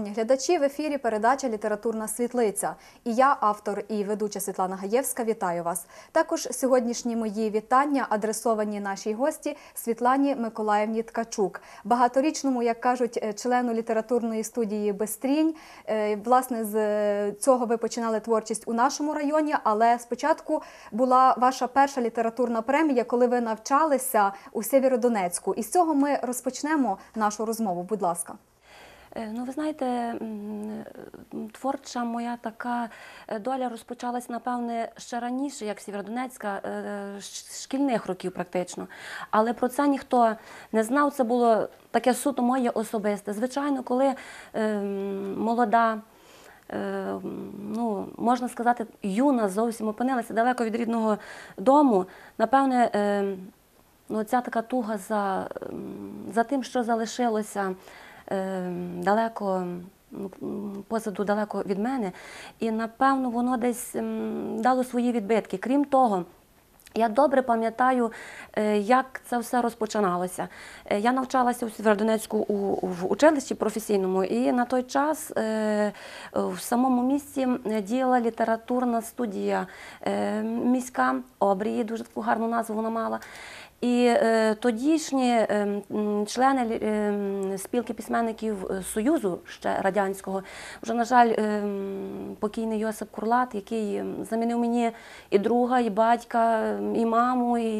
Шановні глядачі, в ефірі передача Літературна світлиця. І я, автор і ведуча Світлана Гаєвська, вітаю вас. Також сьогоднішні мої вітання адресовані нашій гості Світлані Миколаївні Ткачук, багаторічному, як кажуть, е, члену літературної студії Бестрінь. Е, Власне, з е, цього ви починали творчість у нашому районі, але спочатку була ваша перша літературна премія, коли ви навчалися у Сєвєродонецьку. І з цього ми розпочнемо нашу розмову. Будь ласка. Е, Ну, ви знаєте, м, творча моя така е, доля розпочалась, напевне, ще раніше, як Сєвєродонецька, е, шкільних років практично. Але про це ніхто не знав. Це було таке суто моє особисте. Звичайно, коли е, молода. е, Ну, можна сказати, юна зовсім опинилася далеко від рідного дому. Напевне, е, ну, ця така туга за, за тим, що залишилося е, далеко ну, позаду, далеко від мене. І напевно воно десь дало свої відбитки. Крім того, я добре пам'ятаю, е, як це все розпочиналося. Е, Я навчалася у Сєвєродонецьку в училищі професійному, і на той час е, в самому місті діяла літературна студія міська обрії, дуже таку гарну назву вона мала. І е, тодішні е, члени е, спілки письменників Союзу ще радянського, вже, на жаль, покійний Йосип Курлат, який замінив мені і друга, і батька, і маму, і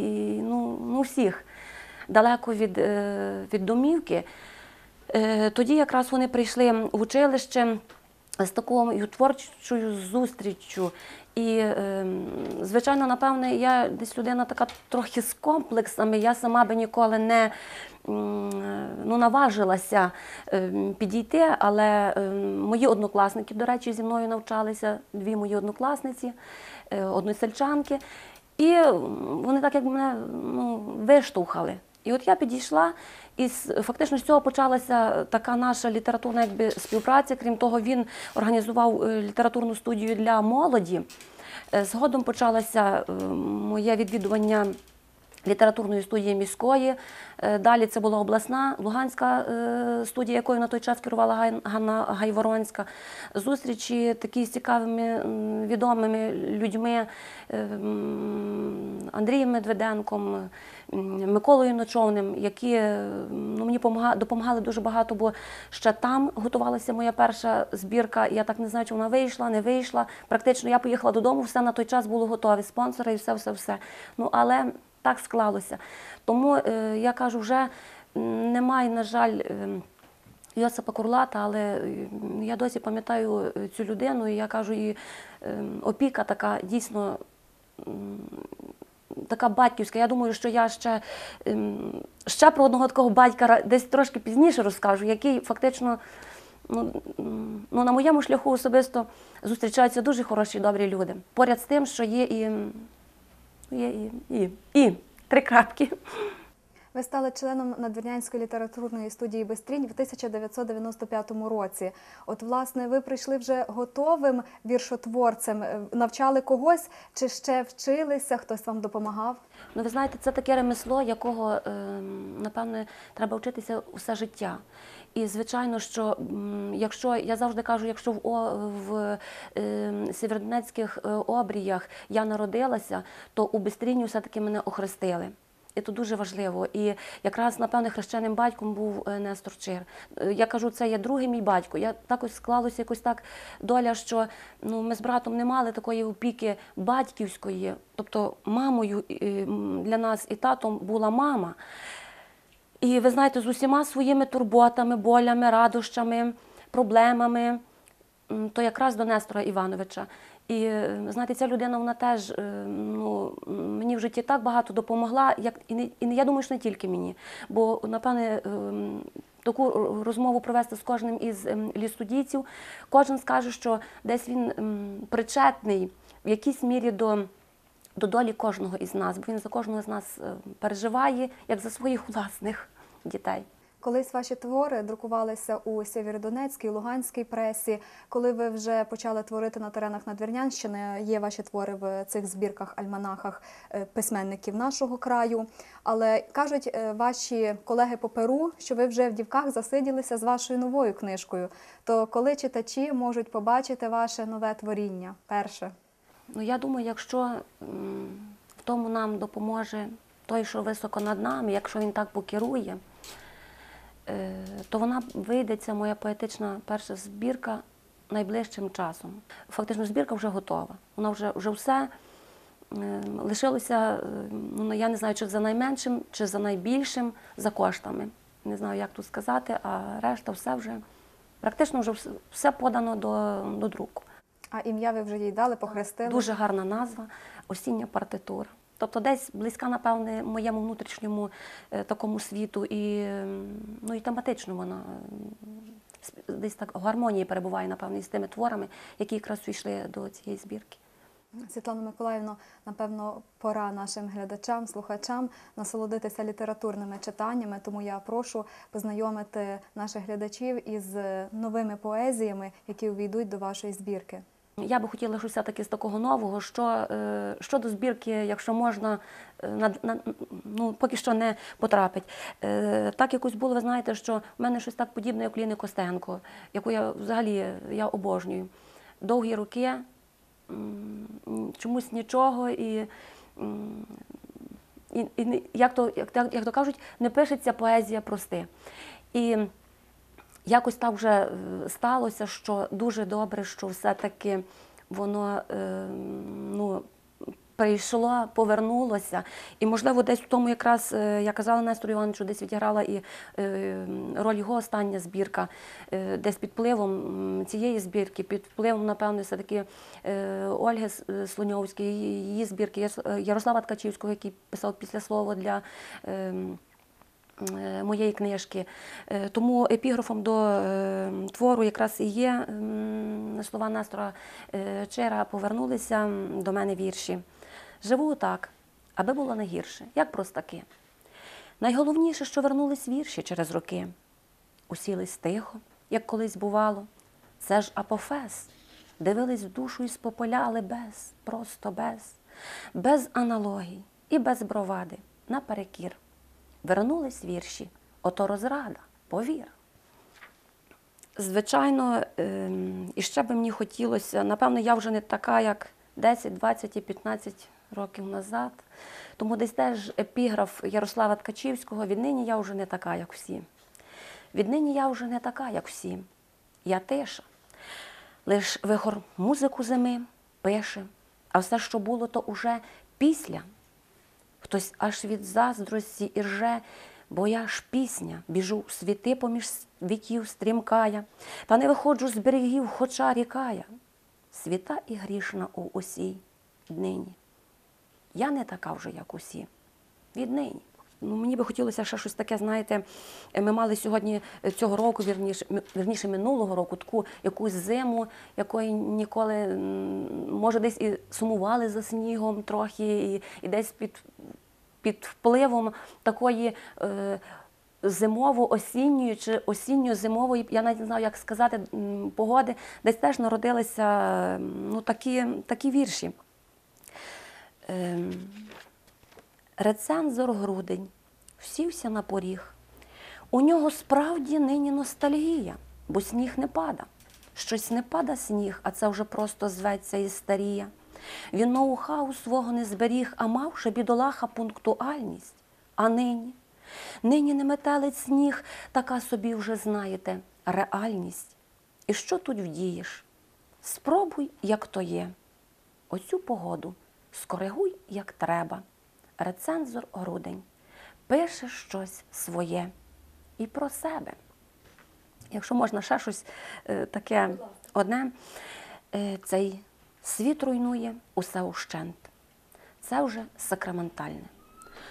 ну, ну всіх далеко від, від домівки. Тоді якраз вони прийшли в училище з такою творчою зустріччю. І, е, звичайно, напевне, я десь людина така трохи з комплексами. Я сама би ніколи не ну, наважилася е, підійти, але е, мої однокласники, до речі, зі мною навчалися, дві мої однокласниці, е, односельчанки. І вони так як мене ну, виштовхали. І от я підійшла, і фактично з цього почалася така наша літературна якби, співпраця. Крім того, він організував е, літературну студію для молоді. Е, Згодом почалося е, моє відвідування літературної студії міської. Е, Далі це була обласна Луганська студія, якою на той час керувала Ганна Гайворонська. Зустрічі такі з цікавими відомими людьми Андрієм Медведенком, Миколою Ночовним, які е, ну, мені допомагали дуже багато, бо ще там готувалася моя перша збірка. Я так не знаю, чи вона вийшла, не вийшла. Практично я поїхала додому, все на той час було готове, спонсори і все, все, все. Ну, але так склалося. Тому е, я кажу, вже немає, на жаль, е, Йосипа Курлата, але е, я досі пам'ятаю цю людину, і я кажу, і е, опіка така дійсно така батьківська. Я думаю, що я ще, ем, ще про одного такого батька десь трошки пізніше розкажу, який фактично. Ну, ну, на моєму шляху особисто зустрічаються дуже хороші, добрі люди. Поряд з тим, що є і, є і, і, і, і три крапки. Ви стали членом Надвірнянської літературної студії Бестрінь в 1995 році. От, власне, ви прийшли вже готовим віршотворцем, Е, навчали когось чи ще вчилися, хтось вам допомагав? Ну, ви знаєте, це таке ремесло, якого, ем, напевне, треба вчитися усе життя. І звичайно, що якщо я завжди кажу, якщо в, о, в ем, сєвєродонецьких е, обріях я народилася, то у Бестріні все-таки мене охрестили. І це дуже важливо. І якраз, напевне, хрещеним батьком був е, Нестор Чир. Е, Я кажу, це є другий мій батько. Я так ось склалося якось так доля, що ну, ми з братом не мали такої опіки батьківської. Тобто мамою для нас і татом була мама. І ви знаєте, з усіма своїми турботами, болями, радощами, проблемами, то якраз до Нестора Івановича. І е, знаєте, ця людина вона теж е, ну, мені в житті так багато допомогла, як і не, і я думаю, що не тільки мені. Бо, напевне, ем, таку розмову провести з кожним із ем, лісудійців, кожен скаже, що десь він ем, причетний в якійсь мірі до до долі кожного із нас, бо він за кожного з нас е, переживає, як за своїх власних дітей. Колись ваші твори друкувалися у Сєвєродонецькій, Луганській пресі. Коли ви вже почали творити на теренах Надвірнянщини, є ваші твори в цих збірках, альманахах е, письменників нашого краю. Але кажуть е, ваші колеги по Перу, що ви вже в дівках засиділися з вашою новою книжкою. То коли читачі можуть побачити ваше нове творіння? Перше. Ну, я думаю, якщо в тому нам допоможе той, що високо над нами, якщо він так покерує, то вона вийде, ця моя поетична перша збірка найближчим часом. Фактично, збірка вже готова. Вона вже, вже все е, лишилося, е, ну, я не знаю, чи за найменшим, чи за найбільшим, за коштами. Не знаю, як тут сказати, а решта все вже практично вже все подано до, до друку. А ім'я ви вже їй дали, похрестили? Дуже гарна назва осіння партитура. Тобто десь близька, напевне, моєму внутрішньому е, такому світу і, ну, і тематично вона десь так в гармонії перебуває, напевне, з тими творами, які якраз увійшли до цієї збірки. Світлана Миколаївна, напевно, пора нашим глядачам, слухачам насолодитися літературними читаннями. Тому я прошу познайомити наших глядачів із новими поезіями, які увійдуть до вашої збірки. Я би хотіла щось все-таки з такого нового, що е, щодо збірки, якщо можна, е, на, на, ну, поки що не потрапить. Е, так якось було, ви знаєте, що в мене щось так подібне, як Ліни Костенко, яку я взагалі я обожнюю. Довгі роки, чомусь нічого і. І, і як, то, як, як то кажуть, не пишеться поезія прости. І якось так вже е, сталося, що дуже добре, що все-таки воно е, ну, прийшло, повернулося. І, можливо, десь в тому якраз, е, я казала Нестору Івановичу, десь відіграла і роль його остання збірка, десь під впливом цієї збірки, під впливом, напевно, все-таки Ольги Слоньовської, її збірки, Ярослава Ткачівського, який писав післяслово для. Е, моєї книжки. Е, Тому епіграфом до е, твору якраз і є слова Нестора Чера повернулися до мене вірші. Живу так, аби було не гірше, як простаки. Найголовніше, що вернулись вірші через роки. Усілись тихо, як колись бувало. Це ж апофес. Дивились в душу і спопиляли без, просто без, без аналогій і без бровади, наперекір. Вернулись вірші, ото розрада, повір. Звичайно, ем, і ще би мені хотілося, напевно, я вже не така, як 10, 20 і 15 років назад. Тому десь теж епіграф Ярослава Ткачівського віднині я вже не така, як всі. Віднині я вже не така, як всі. Я тиша. Лиш вихор музику зими пише, а все, що було, то уже після. Хтось аж від заздрості і рже, бо я ж пісня, біжу в світи поміж віків стрімкая, та не виходжу з берегів, хоча рікая. Світа і грішна у усій днині. Я не така вже, як усі. Віднині. Ну, мені би хотілося ще щось таке, знаєте, е, ми мали сьогодні е, цього року, вірніше, вірніше минулого року, таку якусь зиму, якої ніколи, може, десь і сумували за снігом трохи, і, і десь під, під впливом такої е, зимово-осінньої чи осінньо-зимової, я навіть не знаю, як сказати, погоди, десь теж народилися ну, такі, такі вірші. Ем, Рецензор грудень всівся на поріг. У нього справді нині ностальгія, бо сніг не пада. Щось не пада сніг, а це вже просто зветься і старіє. Він ноу-хау свого не зберіг, а мав ще бідолаха пунктуальність. А нині? Нині не метелить сніг, така собі вже знаєте, реальність. І що тут вдієш? Спробуй, як то є. Оцю погоду скоригуй, як треба. Рецензор грудень пише щось своє і про себе. Якщо можна ще щось е, таке одне, е, цей світ руйнує усе ущент. Це вже сакраментальне.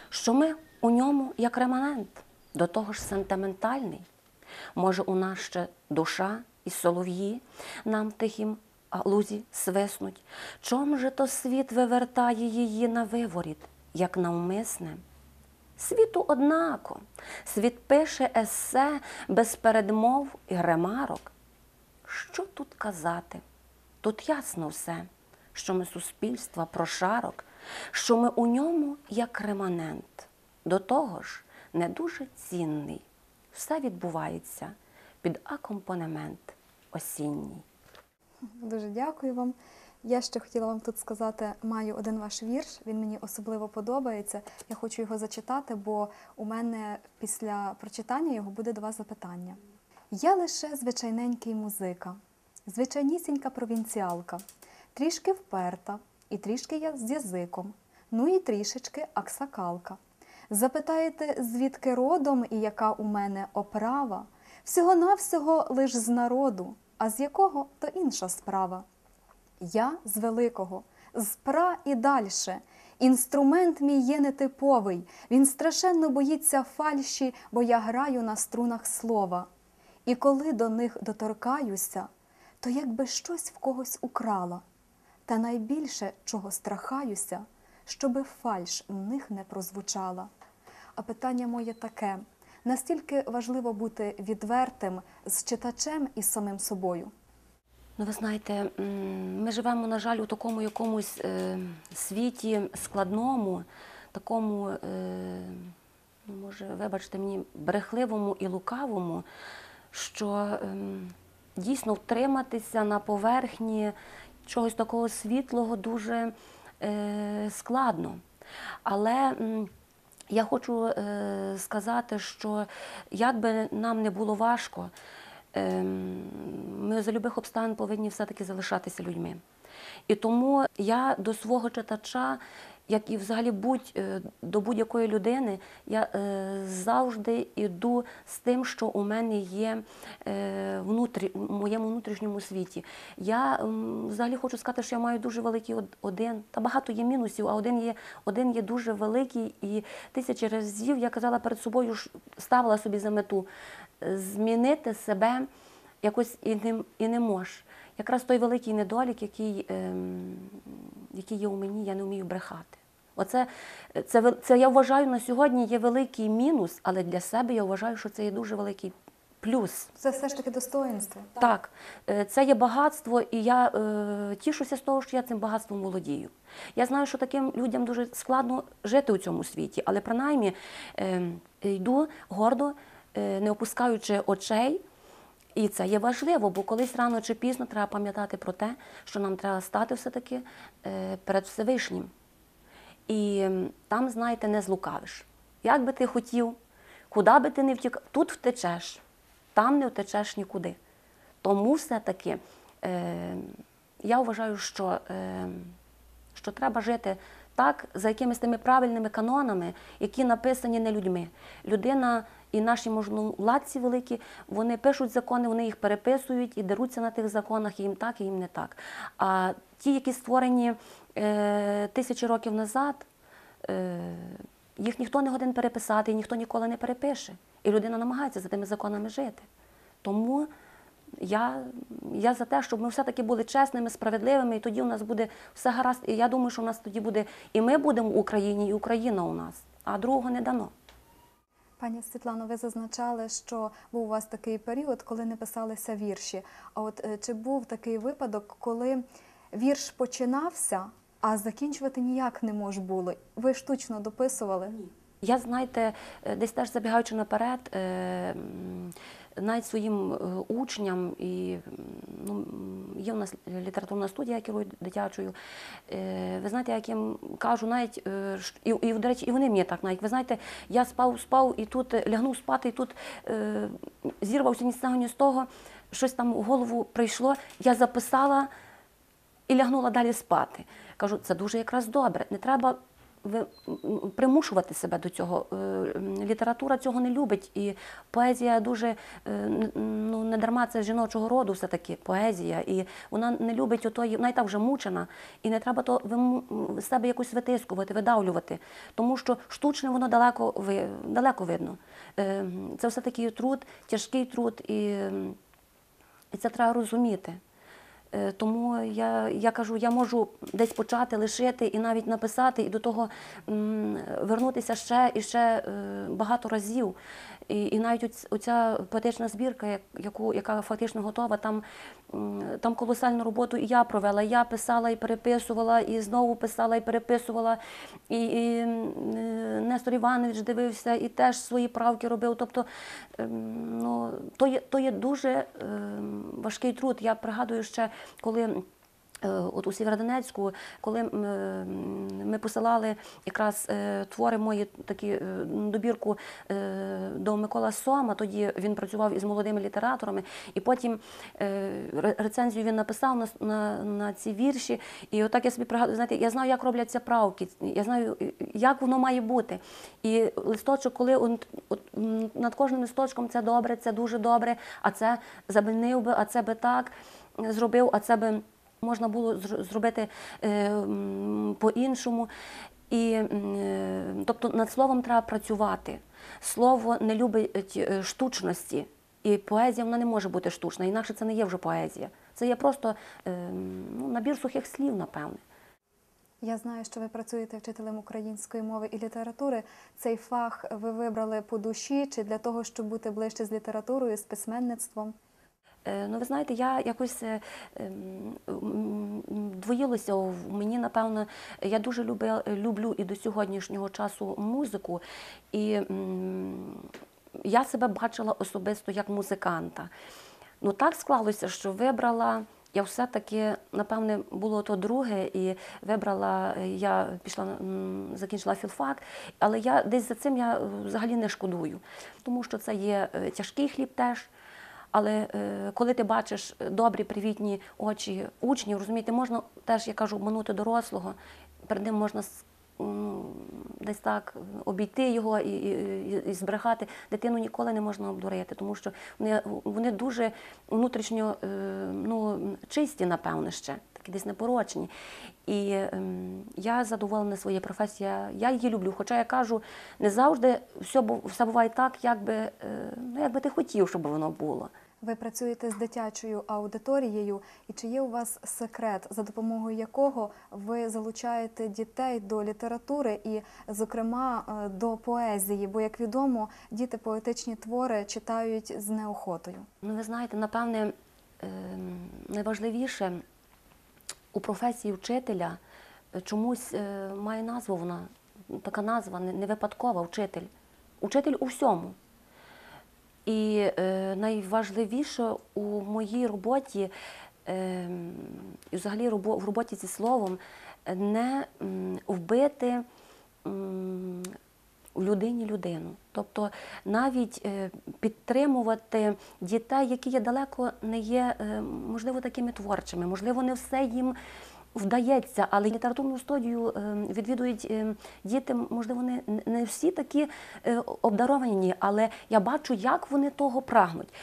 Що ми у ньому як реманент, до того ж сентиментальний. Може, у нас ще душа і солов'ї нам тихім лузі свиснуть. Чом же то світ вивертає її на виворіт, як навмисне? Світу однако. Світ пише есе без передмов і ремарок. Що тут казати? Тут ясно все, що ми суспільства прошарок, що ми у ньому як реманент. До того ж, не дуже цінний. Все відбувається під акомпанемент осінній. Дуже дякую вам. Я ще хотіла вам тут сказати, маю один ваш вірш. Він мені особливо подобається. Я хочу його зачитати, бо у мене після прочитання його буде до вас запитання. Я лише звичайненький музика, звичайнісінька провінціалка, трішки вперта, і трішки я з язиком, ну і трішечки аксакалка. Запитаєте, звідки родом і яка у мене оправа? Всього-навсього лиш з народу, а з якого то інша справа. Я з великого, з пра і дальше. Інструмент мій є нетиповий, він страшенно боїться фальші, бо я граю на струнах слова. І коли до них доторкаюся, то якби щось в когось украла. Та найбільше, чого страхаюся, щоби фальш в них не прозвучала. А питання моє таке: настільки важливо бути відвертим з читачем і самим собою? Ну, ви знаєте, ми живемо, на жаль, у такому якомусь е, світі складному, такому, е, ну, може, вибачте мені, брехливому і лукавому, що ем, дійсно втриматися на поверхні чогось такого світлого дуже е, складно. Але я хочу е, сказати, що як би нам не було важко, ем, ми за любих обставин повинні все-таки залишатися людьми. І тому я до свого читача, як і взагалі будь, е, до будь-якої людини, я е, завжди йду з тим, що у мене є е, внутрі, у моєму внутрішньому світі. Я м, взагалі хочу сказати, що я маю дуже великий один, та багато є мінусів, а один є, один є дуже великий. І тисячі разів я казала перед собою, ставила собі за мету е, змінити себе якось і не, і не можеш. Якраз той великий недолік, який, ем, який є у мені, я не вмію брехати. Оце це, вел- це я вважаю на сьогодні є великий мінус, але для себе я вважаю, що це є дуже великий плюс. Це все ж таки достоинство. Так, е, це є багатство, і я е, тішуся з того, що я цим багатством володію. Я знаю, що таким людям дуже складно жити у цьому світі, але принаймні е, йду гордо, е, не опускаючи очей. І це є важливо, бо колись рано чи пізно треба пам'ятати про те, що нам треба стати все-таки е, перед Всевишнім. І там, знаєте, не злукавиш. Як би ти хотів, куди би ти не втікав, тут втечеш, там не втечеш нікуди. Тому все-таки е, я вважаю, що, е, що треба жити так, за якимись тими правильними канонами, які написані не людьми. Людина і наші можновладці великі, вони пишуть закони, вони їх переписують і деруться на тих законах, і їм так, і їм не так. А ті, які створені е, тисячі років назад, е, їх ніхто не годен переписати, і ніхто ніколи не перепише. І людина намагається за тими законами жити. Тому я, я за те, щоб ми все-таки були чесними, справедливими, і тоді у нас буде все гаразд. І я думаю, що у нас тоді буде і ми будемо в Україні, і Україна у нас, а другого не дано. Пані Світлано, ви зазначали, що був у вас такий період, коли не писалися вірші. А от е, чи був такий випадок, коли вірш починався, а закінчувати ніяк не мож було? Ви штучно дописували? Я, знаєте, е, десь теж забігаючи наперед, е, навіть своїм е, учням, і ну, є у нас літературна студія, я керую дитячою. Е, Ви знаєте, як їм кажу, навіть е, і, і, до речі, і вони мені так навіть. Ви знаєте, я спав, спав і тут лягнув спати, і тут зірвався ні з цього, ні з того. Щось там в голову прийшло. Я записала і лягнула далі спати. Кажу, це дуже якраз добре. Не треба примушувати себе до цього. Е, Література цього не любить, і поезія дуже е, ну не дарма це жіночого роду, все таки поезія, і вона не любить отої, вона і так вже мучена, і не треба то з себе якось витискувати, видавлювати, тому що штучне воно далеко далеко видно. Е, Це все таки труд, тяжкий труд, і, і це треба розуміти. Е, Тому я, я кажу, я можу десь почати лишити і навіть написати, і до того м, вернутися ще і ще е, багато разів. І, і навіть оця поетична збірка, яку, яка фактично готова, там, там колосальну роботу і я провела. Я писала і переписувала, і знову писала і переписувала. І, і е, Нестор Іванович дивився і теж свої правки робив. Тобто, ем, ну, то, є, то є дуже ем, важкий труд. Я пригадую ще, коли. Е, От у Сєвєродонецьку, коли е, ми посилали якраз е, твори мої такі е, добірку до Микола Сома, тоді він працював із молодими літераторами, і потім рецензію він написав на, на, на ці вірші. І отак я собі пригадую, знаєте, я знаю, як робляться правки, я знаю, як воно має бути. І листочок, коли он, от, над кожним листочком це добре, це дуже добре, а це забинив би, а це би так зробив, а це би можна було зр- зробити е, по-іншому. І, е, тобто над словом треба працювати. Слово не любить е, штучності. І поезія вона не може бути штучна, інакше це не є вже поезія. Це є просто ну, набір сухих слів, напевне. Я знаю, що ви працюєте вчителем української мови і літератури. Цей фах ви вибрали по душі чи для того, щоб бути ближче з літературою, з письменництвом? Е, Ну, ви знаєте, я якось е, ем, двоїлося в мені, напевно, я дуже люблю і до сьогоднішнього часу музику. І я себе бачила особисто як музиканта. Ну так склалося, що вибрала. Я все-таки, напевне, було то друге, і вибрала, я пішла, закінчила філфак, але я десь за цим я е, взагалі не шкодую, тому що це є тяжкий хліб теж. Але е, коли ти бачиш добрі, привітні очі учнів, розумієте, можна теж, я кажу, обманути дорослого, перед ним можна десь так обійти його і, і, і- збрехати. Дитину ніколи не можна обдурити, тому що вони, вони дуже внутрішньо е, ну, чисті, напевне, ще, такі десь непорочні. І ем, я задоволена своєю професією, я, її люблю. Хоча я кажу, не завжди все, все буває так, як би, е, ну, як би ти хотів, щоб воно було. Ви працюєте з дитячою аудиторією, і чи є у вас секрет, за допомогою якого ви залучаєте дітей до літератури і, зокрема, е, до поезії? Бо, як відомо, діти поетичні твори читають з неохотою. Ну, ви знаєте, напевне, ем, найважливіше у професії вчителя е, чомусь е, має назву вона, така назва, не не випадкова вчитель. Учитель у всьому. І е, найважливіше у моїй роботі, е, і взагалі робо- в роботі зі словом, не вбити м, людині людину. Тобто навіть е, підтримувати дітей, які є далеко не є, е, можливо, такими творчими, можливо, не все їм вдається, але літературну студію е, відвідують е, діти, можливо, не, не всі такі е, обдаровані, але я бачу, як вони того прагнуть,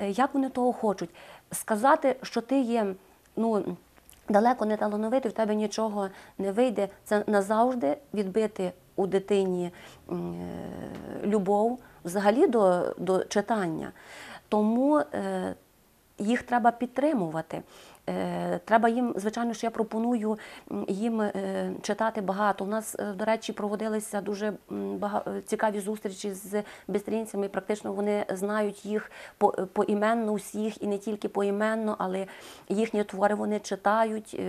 як вони того хочуть. Сказати, що ти є, ну. Далеко не талановитий, в тебе нічого не вийде. Це назавжди відбити у дитині любов взагалі до, до читання. Тому е, їх треба підтримувати. Е, Треба їм, звичайно, що я пропоную їм е, читати багато. У нас, е, до речі, проводилися дуже цікаві зустрічі з бистрінцями. Практично вони знають їх поіменно всіх і не тільки поіменно, але їхні твори вони читають,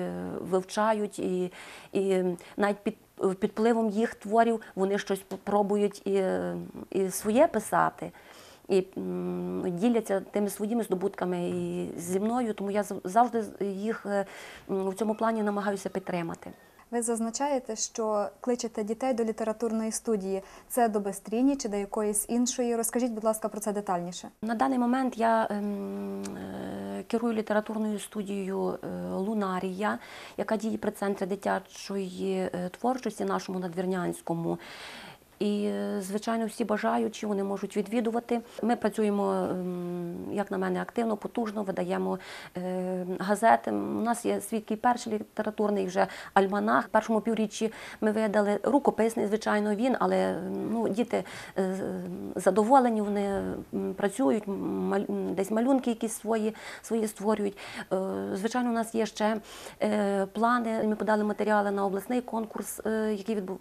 вивчають і, і навіть під під впливом їх творів вони щось пробують і, і своє писати і діляться тими своїми здобутками і зі мною, тому я зав- завжди їх е, в цьому плані намагаюся підтримати. Ви зазначаєте, що кличете дітей до літературної студії. Це до Бестріні чи до якоїсь іншої? Розкажіть, будь ласка, про це детальніше. На даний момент я ем, е, керую літературною студією е, Лунарія, яка діє при центрі дитячої е, творчості нашому надвірнянському. І, звичайно, всі бажаючі вони можуть відвідувати. Ми працюємо, ем, як на мене, активно, потужно, видаємо е, газети. У нас є свідкий перший літературний вже альманах. В першому півріччі ми видали рукописний, звичайно, він, але ну, діти е, задоволені, вони працюють, десь малюнки якісь свої, свої створюють. Е, Звичайно, у нас є ще плани. Ми подали матеріали на обласний конкурс, який відбу-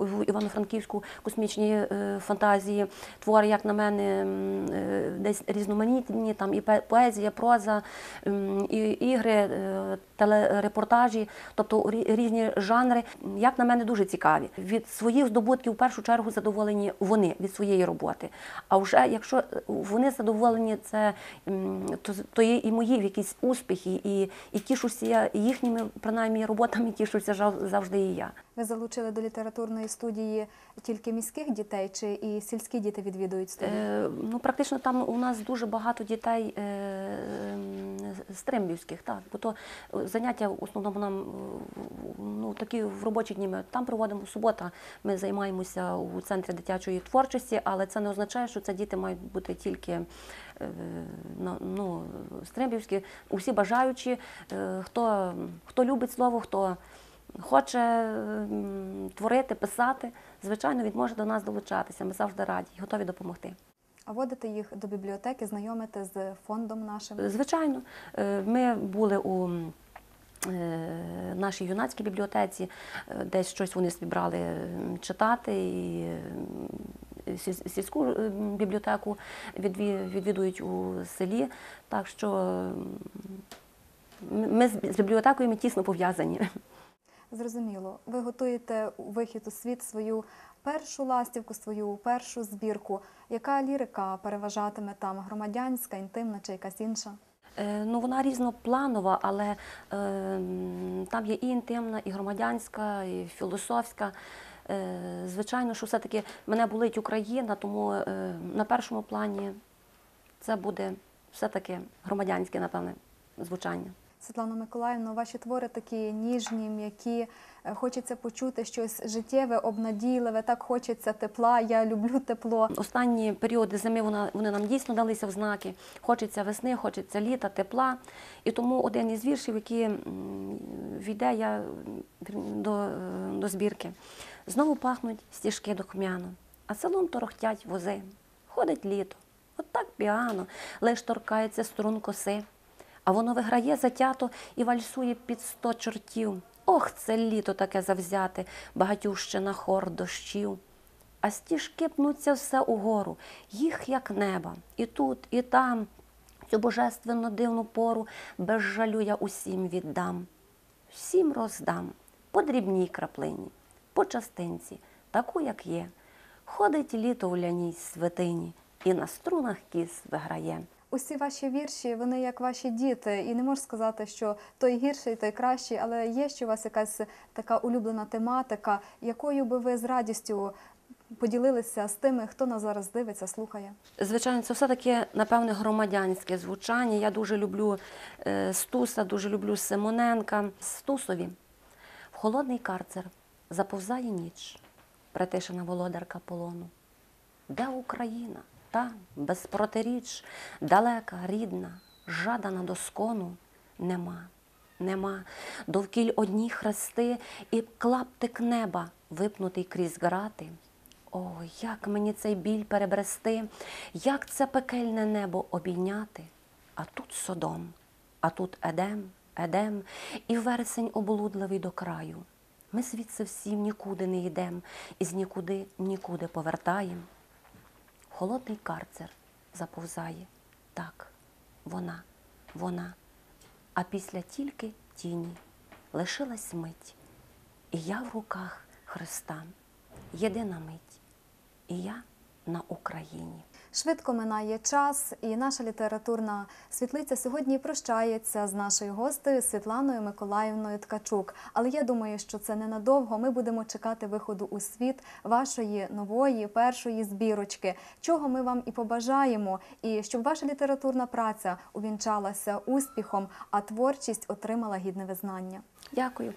відбуватиметься Івано-Франківську космічні е, фантазії. Твори, як на мене, е, десь різноманітні, там і поезія, проза, і ігри, е, телерепортажі, тобто різні жанри, як на мене, дуже цікаві. Від своїх здобутків в першу чергу задоволені вони від своєї роботи. А вже якщо вони задоволені, це то, то є і мої якісь успіхи, і, і тішуся їхніми принаймні роботами, тішуся завжди і я. Ви залучили до літературної студії тільки міських дітей, чи і сільські діти відвідують студію? Е, ну, практично там у нас дуже багато дітей е, м, з Тримбівських, так, бо то е, заняття в основному нам е, ну, такі в робочі дні ми там проводимо. Субота ми займаємося у центрі дитячої творчості, але це не означає, що це діти мають бути тільки е, ну, Стримбівські. Усі бажаючі, е, хто, хто любить слово, хто хоче творити, писати, звичайно, він може до нас долучатися. Ми завжди раді і готові допомогти. А водите їх до бібліотеки, знайомите з фондом нашим? Звичайно, Е, ми були у е, нашій юнацькій бібліотеці, е, десь щось вони собі брали м, читати і сільську бібліотеку відвідують у селі. Так що ми з бібліотекою ми тісно пов'язані. Зрозуміло. Ви готуєте у вихід у світ свою першу ластівку, свою першу збірку. Яка лірика переважатиме там? Громадянська, інтимна чи якась інша? Е, Ну, вона різнопланова, але е, там є і інтимна, і громадянська, і філософська. Е, звичайно, що все-таки мене болить Україна, тому е, на першому плані це буде все-таки громадянське, напевне, звучання. Світлана Миколаївна, ваші твори такі ніжні, м'які. Е, Хочеться почути щось життєве, обнадійливе. Так хочеться тепла. Я люблю тепло. Останні періоди зими вони нам дійсно далися в знаки. Хочеться весни, хочеться літа, тепла. І тому один із віршів, який війде я до, е, до збірки. Знову пахнуть стіжки духмяно, а селом торохтять вози. Ходить літо, от так піано, лиш торкається струн коси. А воно виграє затято і вальсує під сто чортів. Ох, це літо таке завзяте, багатющина хор дощів. А стіжки пнуться все угору, їх як неба, і тут, і там. Цю божественно дивну пору без жалю я усім віддам. Всім роздам по дрібній краплині, по частинці, таку, як є. Ходить літо у ляній святині, і на струнах кіс виграє. Усі ваші вірші, вони як ваші діти, і не можу сказати, що той гірший, той кращий, але є ще у вас якась така улюблена тематика, якою би ви з радістю поділилися з тими, хто нас зараз дивиться, слухає. Звичайно, це все-таки, напевне, громадянське звучання. Я дуже люблю е, Стуса, дуже люблю Симоненка. Стусові. В холодний карцер заповзає ніч, притишена володарка полону. Де Україна? Та, без протиріч, далека, рідна, жадана до скону, нема, нема. Довкіль одні хрести і клаптик неба, випнутий крізь грати. О, як мені цей біль перебрести, як це пекельне небо обійняти. А тут Содом, а тут Едем, Едем, і вересень облудливий до краю. Ми звідси всім нікуди не йдем, і з нікуди нікуди повертаєм. Холодний карцер заповзає. Так, вона, вона. А після тільки тіні лишилась мить. І я в руках Христа, єдина мить. І я на Україні. Швидко минає час, і наша літературна світлиця сьогодні прощається з нашою гостею Світланою Миколаївною Ткачук. Але я думаю, що це ненадовго. Ми будемо чекати виходу у світ вашої нової першої збірочки, чого ми вам і побажаємо, і щоб ваша літературна праця увінчалася успіхом, а творчість отримала гідне визнання. Дякую.